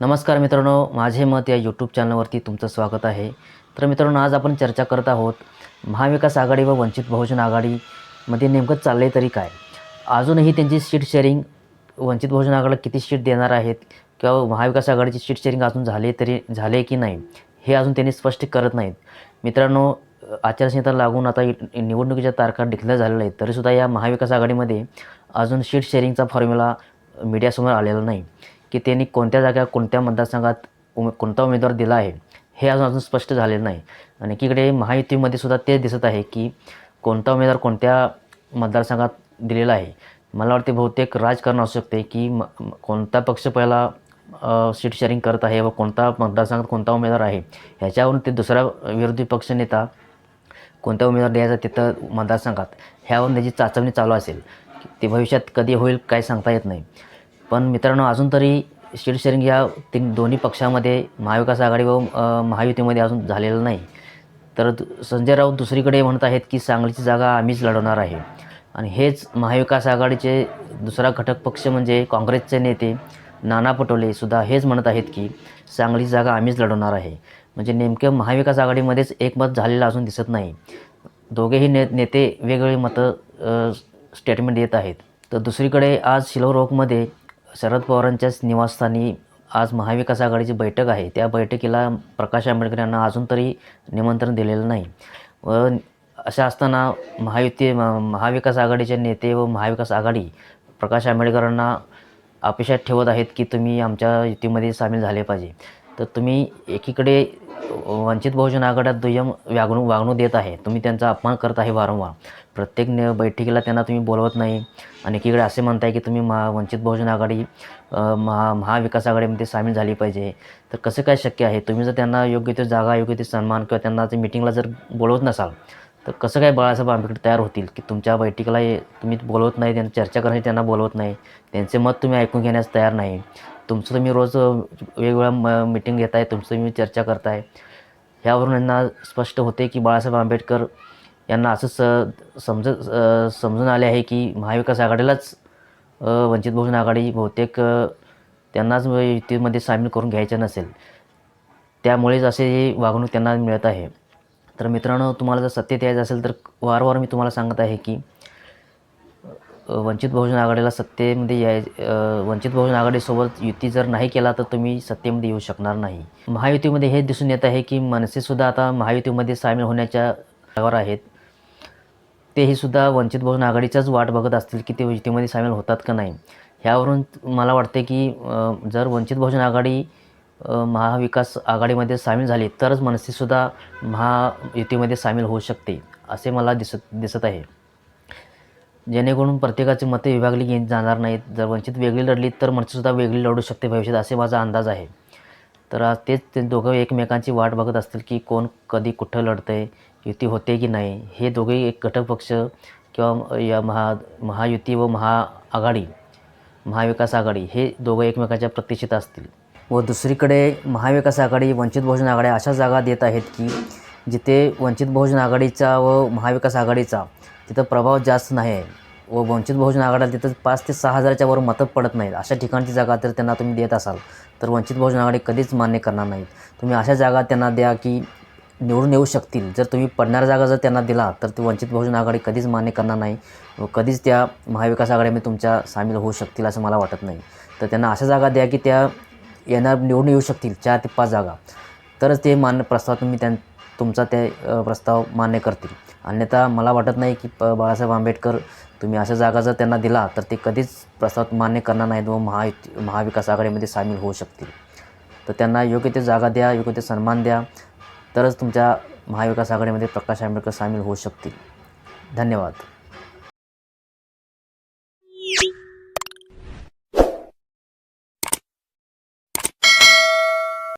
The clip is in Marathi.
नमस्कार मित्रांनो माझे मत या यूट्यूब चॅनलवरती तुमचं स्वागत आहे. तर मित्रांनो आज आपण चर्चा करत आहोत महाविकास आघाडी व वंचित बहुजन आघाडीमध्ये नेमकं चाललं आहे तरी काय? अजूनही त्यांची सीट शेअरिंग वंचित बहुजन आघाडीला किती सीट देणार आहेत? किंवा महाविकास आघाडीची सीट शेअरिंग अजून झाले तरी झाले की नाही? हे अजून त्यांनी स्पष्ट करत नाहीत. मित्रांनो आचारसंहिता लागून आता निवडणुकीच्या तारखा डिक्लेअर झालेल्या आहेत. तरीसुद्धा या महाविकास आघाडीमध्ये अजून सीट शेअरिंगचा फॉर्म्युला मीडियासमोर आलेला नाही. की त्यांनी कोणत्या जागा कोणत्या मतदारसंघात उमे कोणता उमेदवार दिला आहे हे अजून अजून स्पष्ट झालेलं नाही. आणि एकीकडे महायुतीमध्ये सुद्धा तेच दिसत आहे की कोणता उमेदवार कोणत्या मतदारसंघात दिलेला आहे. मला वाटते बहुतेक राजकारण असू शकते की म कोणता पक्ष पहिला सीट शेअरिंग करत आहे व कोणता मतदारसंघात कोणता उमेदवार आहे ह्याच्यावरून ते दुसरा विरोधी पक्षनेता कोणता उमेदवार द्यायचा तिथं मतदारसंघात ह्यावरून त्याची चाचवणी चालू असेल. ते भविष्यात कधी होईल काय सांगता येत नाही. पण मित्रांनो अजून तरी सीट शेअरिंग या तीन दोन्ही पक्षामध्ये महाविकास आघाडी व महायुतीमध्ये अजून झालेलं नाही. तर संजय राऊत दुसरीकडे म्हणत आहेत की सांगलीची जागा आम्हीच लढवणार आहे. आणि हेच महाविकास आघाडीचे दुसरा घटक पक्ष म्हणजे काँग्रेसचे नेते नाना पटोले सुद्धा हेच म्हणत आहेत की सांगलीची जागा आम्हीच लढवणार आहे. म्हणजे नेमकं महाविकास आघाडीमध्येच एकमत झालेलं अजून दिसत नाही. दोघेही ने नेते वेगवेगळी मतं स्टेटमेंट देत आहेत. तर दुसरीकडे आज शिलोरोकमध्ये शरद पवारांच्याच निवासस्थानी आज महाविकास आघाडीची बैठक आहे. त्या बैठकीला प्रकाश आंबेडकर यांना अजून तरी निमंत्रण दिलेलं नाही. व अशा असताना महायुती महाविकास आघाडीचे नेते व महाविकास आघाडी प्रकाश आंबेडकरांना अपेक्षा ठेवत आहेत की तुम्ही आमच्या युतीमध्ये सामील झाले पाहिजे. तर तुम्ही एकीकडे वंचित बहुजन आघाड्यात दुय्यम वागणूक वागणूक देत आहे. तुम्ही त्यांचा अपमान करत आहे वारंवार. प्रत्येक न बैठकीला त्यांना तुम्ही बोलवत नाही. आणि एकीकडे असे म्हणताय की तुम्ही महा वंचित बहुजन आघाडी महा महाविकास आघाडीमध्ये सामील झाली पाहिजे. तर कसं काय शक्य आहे? तुम्ही जर त्यांना योग्य ते जागा योग्य ते सन्मान किंवा त्यांना ते मिटिंगला जर बोलवत नसाल तर कसं काय बाळासाहेब आंबेडकर तयार होतील? की तुमच्या बैठकीला तुम्ही बोलवत नाही त्यांना चर्चा करण्यासाठी त्यांना बोलवत नाही. त्यांचे मत तुम्ही ऐकून घेण्यास तयार नाही. तुमचं तुम्ही रोज वेगवेगळ्या म मिटिंग घेताय तुमचं तुम्ही चर्चा करताय ह्यावरून यांना स्पष्ट होते की बाळासाहेब आंबेडकर यांना असं स समज समजून आले आहे की महाविकास आघाडीलाच वंचित बहुजन आघाडी बहुतेक त्यांनाच युतीमध्ये सामील करून घ्यायचं नसेल. त्यामुळेच असे वागणूक त्यांना मिळत आहे. तर मित्रांनो तुम्हाला जर सत्तेत यायचं असेल तर वारंवार मी तुम्हाला सांगत आहे की वंचित बहुजन आघाडीला सत्तेमध्ये याय वंचित बहुजन आघाडीसोबत युती जर नाही केला तर तुम्ही सत्तेमध्ये येऊ शकणार नाही. महायुतीमध्ये हे दिसून येत आहे की मनसेसुद्धा आता महायुतीमध्ये सामील होण्याच्या वर आहेत. तेही सुद्धा वंचित बहुजन आघाडीच्याच वाट बघत असतील की ते युतीमध्ये सामील होतात का नाही. ह्यावरून मला वाटते की जर वंचित बहुजन आघाडी महाविकास आघाडीमध्ये सामील झाली तरच मनसेसुद्धा महायुतीमध्ये सामील होऊ शकते असे मला दिसत दिसत आहे. जेणेकरून प्रत्येकाची मते विभागली घेत जाणार नाहीत. जर वंचित वेगळी लढली तर मनसेसुद्धा वेगळी लढू शकते भविष्यात असे माझा अंदाज आहे. तर तेच ते दोघं एकमेकांची वाट बघत असतील की कोण कधी कुठं लढतंय युती होते की नाही हे दोघेही एक घटक पक्ष किंवा या महा महायुती व महाआघाडी महाविकास आघाडी हे दोघं एकमेकांच्या प्रतीक्षित असतील. व दुसरीकडे महाविकास आघाडी वंचित बहुजन आघाडी अशा जागा देत आहेत की जिथे वंचित बहुजन आघाडीचा व महाविकास आघाडीचा तिथं प्रभाव जास्त नाही आहे व वंचित बहुजन आघाडीला तिथं पाच ते सहा हजाराच्या वर मतं पडत नाहीत. अशा ठिकाणची जागा जर त्यांना तुम्ही देत असाल तर वंचित बहुजन आघाडी कधीच मान्य करणार नाहीत. तुम्ही अशा जागा त्यांना द्या की निवडून येऊ शकतील. जर तुम्ही पडणाऱ्या जागा जर त्यांना दिला तर ती वंचित बहुजन आघाडी कधीच मान्य करणार नाही व कधीच त्या महाविकास आघाडीमध्ये तुमच्या सामील होऊ शकतील असं मला वाटत नाही. तर त्यांना अशा जागा द्या की त्या येणार निवडून येऊ शकतील चार ते पाच जागा. तरच ते मान्य प्रस्ताव तुम्ही त्यां तुमचा ते प्रस्ताव मान्य करतील. अन्यथा मला वाटत नाही की प बाळासाहेब आंबेडकर तुम्ही अशा जागा जर त्यांना दिला तर ते कधीच प्रस्ताव मान्य करणार नाहीत व महायुती महाविकास आघाडीमध्ये सामील होऊ शकतील. तर त्यांना योग्य ते जागा द्या योग्य ते सन्मान द्या तरच तुमच्या महाविकास आघाडीमध्ये प्रकाश आंबेडकर सामील होऊ शकतील. धन्यवाद.